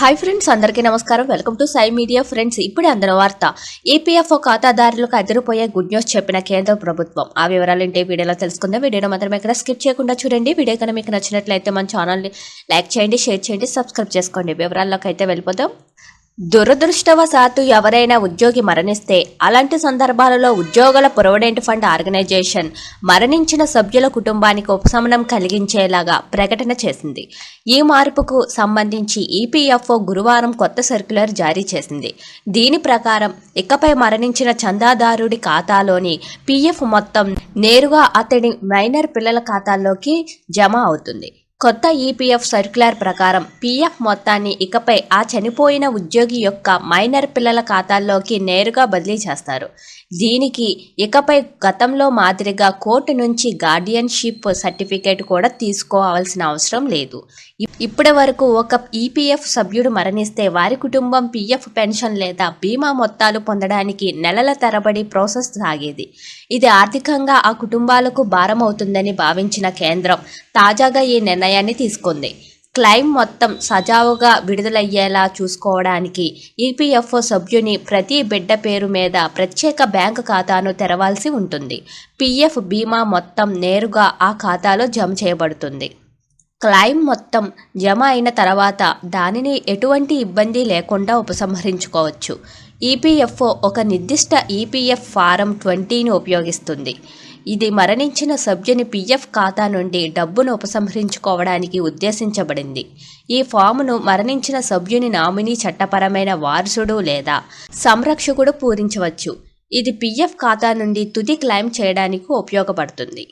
Hi friends అందరికీ నమస్కారం. Welcome to Sye media friends ఇప్పుడే అందరి వార్త. ఈపీఎఫ్ఓ ఖాతాదారులకు అదిరిపోయే గుడ్ న్యూస్ చెప్పిన కేంద్ర ప్రభుత్వం. ఆ వివరాలు ఏంటి? వీడియోలో తెలుసుకుందాం. వీడియోలో మాత్రం ఇక్కడ స్కిప్ చేయకుండా చూడండి. వీడియో కనుక మీకు నచ్చినట్లయితే మన ఛానల్ని లైక్ చేయండి షేర్ చేయండి సబ్స్క్రైబ్ చేసుకోండి. వివరాల్లోకి అయితే వెళ్ళిపోదాం. దురదృష్టవశాత్తు ఎవరైనా ఉద్యోగి మరణిస్తే అలాంటి సందర్భాలలో ఉద్యోగుల ప్రొవిడెంట్ ఫండ్ ఆర్గనైజేషన్ మరణించిన సభ్యుల కుటుంబానికి ఉపశమనం కలిగించేలాగా ప్రకటన చేసింది. ఈ మార్పుకు సంబంధించి ఈపీఎఫ్ఓ గురువారం కొత్త సర్క్యులర్ జారీ చేసింది. దీని ప్రకారం ఇకపై మరణించిన చందాదారుడి ఖాతాలోని పీఎఫ్ మొత్తం నేరుగా అతడి మైనర్ పిల్లల ఖాతాల్లోకి జమ అవుతుంది. కొత్త ఈపీఎఫ్ సర్క్యులర్ ప్రకారం పీఎఫ్ మొత్తాన్ని ఇకపై ఆ చనిపోయిన ఉద్యోగి యొక్క మైనర్ పిల్లల ఖాతాల్లోకి నేరుగా బదిలీ చేస్తారు. దీనికి ఇకపై గతంలో మాదిరిగా కోర్టు నుంచి గార్డియన్షిప్ సర్టిఫికేట్ కూడా తీసుకోవాల్సిన అవసరం లేదు. ఇప్పటి వరకు ఒక ఈపీఎఫ్ సభ్యుడు మరణిస్తే వారి కుటుంబం పీఎఫ్ పెన్షన్ లేదా బీమా మొత్తాలు పొందడానికి నెలల తరబడి ప్రాసెస్ సాగేది. ఇది ఆర్థికంగా ఆ కుటుంబాలకు భారం అవుతుందని భావించిన కేంద్రం తాజాగా ఈ నిర్ణయాన్ని తీసుకుంది. క్లైమ్ మొత్తం సజావుగా విడుదలయ్యేలా చూసుకోవడానికి ఈపీఎఫ్ఓ సభ్యుని ప్రతి బిడ్డ పేరు మీద ప్రత్యేక బ్యాంకు ఖాతాను తెరవాల్సి ఉంటుంది. పీఎఫ్ బీమా మొత్తం నేరుగా ఆ ఖాతాలో జమ చేయబడుతుంది. క్లైమ్ మొత్తం జమ అయిన తర్వాత దానిని ఎటువంటి ఇబ్బంది లేకుండా ఉపసంహరించుకోవచ్చు. ఈపీఎఫ్ఓ ఒక నిర్దిష్ట ఈపీఎఫ్ ఫారం ట్వంటీని ఉపయోగిస్తుంది. ఇది మరణించిన సభ్యుని పీఎఫ్ ఖాతా నుండి డబ్బును ఉపసంహరించుకోవడానికి ఉద్దేశించబడింది. ఈ ఫామును మరణించిన సభ్యుని నామినీ చట్టపరమైన వారసుడు లేదా సంరక్షకుడు పూరించవచ్చు. ఇది పీఎఫ్ ఖాతా నుండి తుది క్లెయిమ్ చేయడానికి ఉపయోగపడుతుంది.